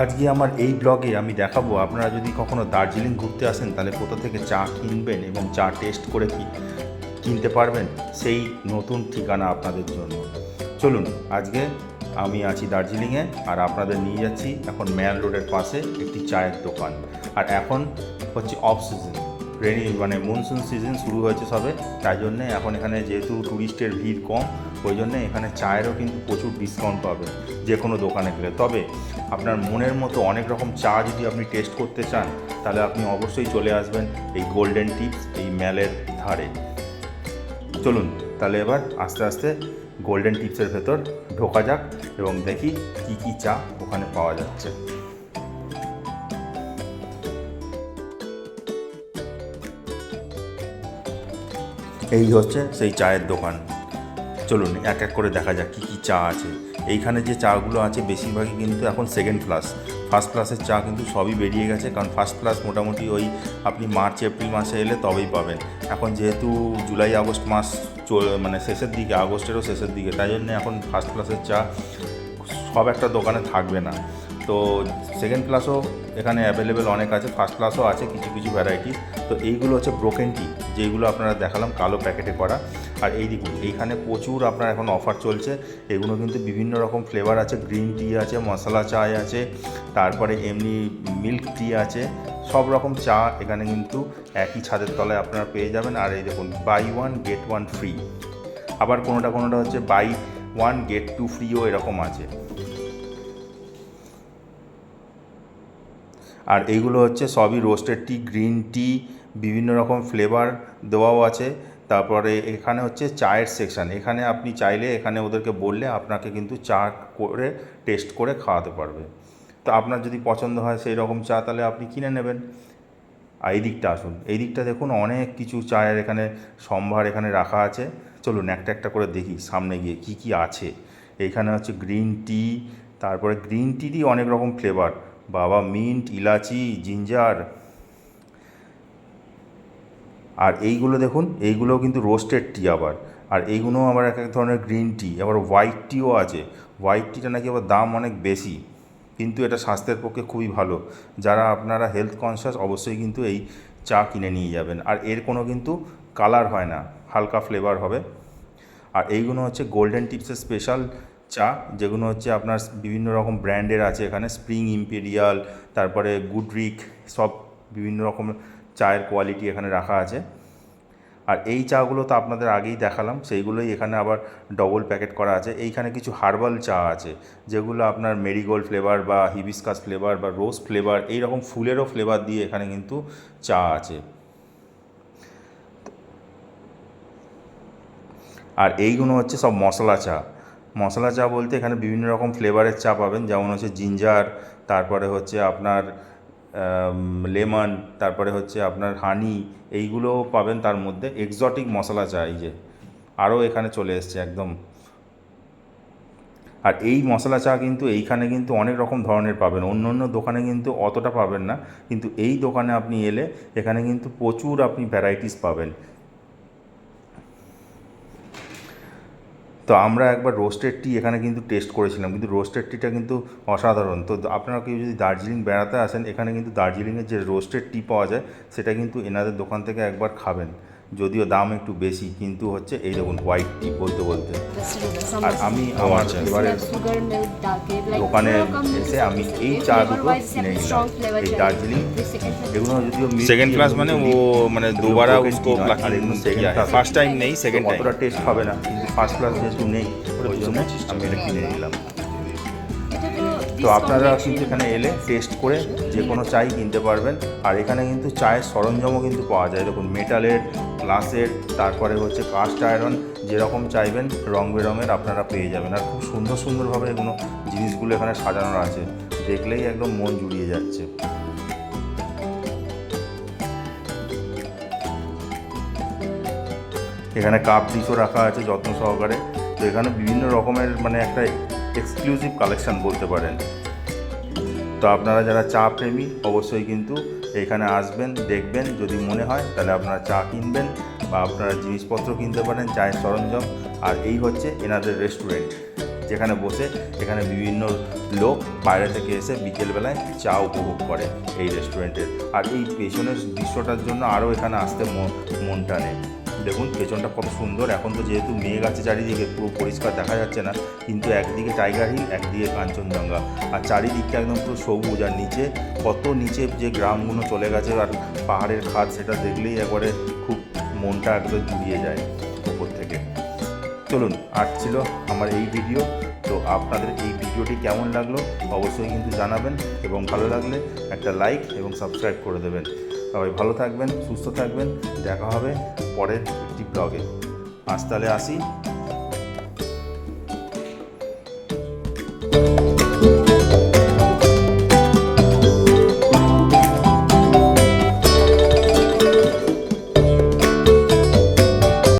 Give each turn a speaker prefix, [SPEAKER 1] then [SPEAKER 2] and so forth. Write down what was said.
[SPEAKER 1] আজকে আমার এই ব্লগে আমি দেখাবো, আপনারা যদি কখনো দার্জিলিং ঘুরতে আসেন, তাহলে কোথা থেকে চা কিনবেন এবং চা টেস্ট করে কি কিনতে পারবেন, সেই নতুন ঠিকানা আপনাদের জন্য। চলুন, আজকে আমি আছি দার্জিলিংয়ে, আর আপনাদের নিয়ে যাচ্ছি এখন ম্যান রোডের পাশে একটি চায়ের দোকান। আর এখন হচ্ছে অফ সিজন রেনি মানে মনসুন সিজন শুরু হয়েছে সবে। তাই জন্যে এখন এখানে যেহেতু ট্যুরিস্টের ভিড় কম, ওই জন্যে এখানে চায়েরও কিন্তু প্রচুর ডিসকাউন্ট পাবে যে কোনো দোকানে গেলে। তবে আপনার মনের মতো অনেক রকম চা যদি আপনি টেস্ট করতে চান, তাহলে আপনি অবশ্যই চলে আসবেন এই গোল্ডেন টিপস এই ম্যালের ধারে। চলুন, তাহলে এবার আস্তে আস্তে গোল্ডেন টিপসের ভেতর ঢোকা যাক এবং দেখি কি কি চা ওখানে পাওয়া যাচ্ছে। এই হচ্ছে সেই চায়ের দোকান। চলুন, এক এক করে দেখা যাক কী কী চা আছে। এইখানে যে চাগুলো আছে, বেশিরভাগই কিন্তু এখন সেকেন্ড ক্লাস ফার্স্ট ক্লাসের চা কিন্তু সবই বেরিয়ে গেছে, কারণ ফার্স্ট ক্লাস মোটামুটি ওই আপনি মার্চ, এপ্রিল মাসে এলে তবেই পাবেন। এখন যেহেতু জুলাই, আগস্ট মাস মানে শেষের দিকে, আগস্টেরও শেষের দিকে, তাই জন্য এখন ফার্স্ট ক্লাসের চা সব একটা দোকানে থাকবে না। তো সেকেন্ড ক্লাসও এখানে অ্যাভেলেবেল অনেক আছে ফার্স্ট ক্লাসও আছে, কিছু কিছু ভ্যারাইটি তো এইগুলো হচ্ছে ব্রোকেন টি যেগুলো আপনারা দেখালাম, কালো প্যাকেটে করা। আর এই দেখুন, এইখানে প্রচুর আপনার এখন অফার চলছে। এগুলো কিন্তু বিভিন্ন রকম ফ্লেভার আছে গ্রিন টি আছে, মশলা চায় আছে, তারপরে এমনি মিল্ক টি আছে, সব রকম চা এখানে কিন্তু একই ছাদের তলায় আপনারা পেয়ে যাবেন। আর এই দেখুন buy one get one free আবার কোনোটা কোনোটা হচ্ছে বাই ওয়ান গেট টু ফ্রিও এরকম আছে। আর এইগুলো হচ্ছে সবই রোস্টেড টি গ্রিন টি বিভিন্ন রকম ফ্লেভার দেওয়াও আছে। তারপরে এখানে হচ্ছে চায়ের সেকশান এখানে আপনি চাইলে এখানে ওদেরকে বললে আপনাকে কিন্তু চা করে টেস্ট করে খাওয়াতে পারবে। তো আপনার যদি পছন্দ হয় সেই রকম চা, তাহলে আপনি কিনে নেবেন। আর এই দিকটা আসুন। এই দিকটা দেখুন, অনেক কিছু চায়ের এখানে সম্ভার এখানে রাখা আছে। চলুন একটা একটা করে দেখি সামনে গিয়ে কি কি আছে। এখানে হচ্ছে গ্রিন টি তারপরে গ্রিন টিরই অনেক রকম ফ্লেভার বাবা মিন্ট, ইলাচি, জিঞ্জার আর এইগুলো দেখুন, এইগুলোও কিন্তু রোস্টেড টি আবার। আর এইগুলো আবার এক এক ধরনের গ্রিন টি আবার হোয়াইট টিও আছে। হোয়াইট টিটা নাকি আবার দাম অনেক বেশি, কিন্তু এটা স্বাস্থ্যের পক্ষে খুবই ভালো। যারা আপনারা হেলথ কনসিয়াস অবশ্যই কিন্তু এই চা কিনে নিয়ে যাবেন। আর এর কোনো কিন্তু কালার হয় না, হালকা ফ্লেভার হবে। আর এইগুলো হচ্ছে গোল্ডেন টিপসের স্পেশাল চা, যেগুলো হচ্ছে আপনার বিভিন্ন রকম ব্র্যান্ডের আছে এখানে। স্প্রিং ইম্পেরিয়াল, তারপরে গুডরিক, সব বিভিন্ন রকম চায়ের কোয়ালিটি এখানে রাখা আছে। আর এই চাগুলো তো আপনাদের আগেই দেখালাম, সেইগুলোই এখানে আবার ডবল প্যাকেট করা আছে। এইখানে কিছু হার্বাল চা আছে, যেগুলো আপনার মেরিগোল্ড ফ্লেভার বা হিবিস্কাস ফ্লেভার বা রোজ ফ্লেভার এই রকম ফুলেরও ফ্লেভার দিয়ে এখানে কিন্তু চা আছে। আর এইগুলো হচ্ছে সব মশলা চা। মশলা চা বলতে এখানে বিভিন্ন রকম ফ্লেভারের চা পাবেন। যেমন হচ্ছে জিঞ্জার, তারপরে হচ্ছে আপনার লেমন, তারপরে হচ্ছে আপনার হানি এইগুলোও পাবেন তার মধ্যে। এক্সটিক মশলা চা এই যে, আরও এখানে চলে এসছে একদম। আর এই মশলা চা কিন্তু এইখানে কিন্তু অনেক রকম ধরনের পাবেন। অন্য অন্য দোকানে কিন্তু অতটা পাবেন না। কিন্তু এই দোকানে আপনি এলে এখানে কিন্তু প্রচুর আপনি ভ্যারাইটিস পাবেন। তো আমরা একবার রোস্টেড টি এখানে কিন্তু টেস্ট করেছিলাম, কিন্তু রোস্টেড টিটা কিন্তু অসাধারণ। তো আপনারা কেউ যদি দার্জিলিং বেড়াতে আসেন, এখানে কিন্তু দার্জিলিংয়ের যে রোস্টেড টি পাওয়া যায়, সেটা কিন্তু এনাদের দোকান থেকে একবার খাবেন। যদিও দাম একটু বেশি কিন্তু হচ্ছে এই দেখুন হোয়াইট টি বলতে বলতে। আর আমি আমার এবারে দোকানে এসে আমি এই চা দুটো কিনে নিলাম এই দার্জিলিং এগুলো যদিও
[SPEAKER 2] সেকেন্ড ক্লাস মানে
[SPEAKER 1] ও
[SPEAKER 2] মানে
[SPEAKER 1] দুবারা উসকো আর এগুলো সেকেন্ড ক্লাস
[SPEAKER 2] ফার্স্ট টাইম নেই সেকেন্ড টাইম
[SPEAKER 1] অতটা টেস্ট হবে না কিন্তু ফার্স্ট ক্লাস যেহেতু নেই ওই জন্য আমি এটা কিনে নিলাম। তো আপনারা কিন্তু এখানে এলে টেস্ট করে যে কোনো চাই কিনতে পারবেন। আর এখানে কিন্তু চায়ের সরঞ্জামও কিন্তু পাওয়া যায়। দেখুন মেটালের গ্লাসের, তারপরে হচ্ছে কাস্ট আয়রন, যেরকম চাইবেন রং বেরঙের আপনারা পেয়ে যাবেন। আর খুব সুন্দর সুন্দরভাবে এগুলো জিনিসগুলো এখানে সাজানো আছে। দেখলেই একদম মন জুড়িয়ে যাচ্ছে। এখানে কাপ ডিশও রাখা আছে যত্ন সহকারে। তো এখানে বিভিন্ন রকমের মানে একটা এক্সক্লুসিভ কালেকশন বলতে পারেন। তো আপনারা যারা চা প্রেমী, অবশ্যই কিন্তু এখানে আসবেন, দেখবেন। যদি মনে হয়, তাহলে আপনারা চা কিনবেন বা আপনারা জিনিসপত্র কিনতে পারেন, চায়ের সরঞ্জাম। আর এই হচ্ছে এনাদের রেস্টুরেন্ট, যেখানে বসে এখানে বিভিন্ন লোক বাইরে থেকে এসে বিকেলবেলায় চা উপভোগ করে এই রেস্টুরেন্টের। আর এই পেছনের দৃশ্যটার জন্য আরও এখানে আসতে মন- মন টানে দেখুন, পেছনটা কত সুন্দর। এখন তো যেহেতু মেঘ আছে চারিদিকে, পুরো পরিষ্কার দেখা যাচ্ছে না। কিন্তু একদিকে টাইগার হিল, একদিকে কাঞ্চনজঙ্ঘা। আর চারিদিকটা একদম পুরো সবুজ। আর নিচে, কত নিচে যে গ্রামগুলো চলে গেছে, আর পাহাড়ের খাদ, সেটা দেখলেই একবারে খুব মনটা একদম জুড়িয়ে যায় উপর থেকে। চলুন, আজ ছিল আমার এই ভিডিও। তো আপনাদের এই ভিডিওটি কেমন লাগল, অবশ্যই কিন্তু জানাবেন। এবং ভালো লাগলে একটা লাইক এবং সাবস্ক্রাইব করে দেবেন। সবাই ভালো থাকবেন, সুস্থ থাকবেন। দেখা হবে পরের একটি ব্লগে আজ তাহলে আসি।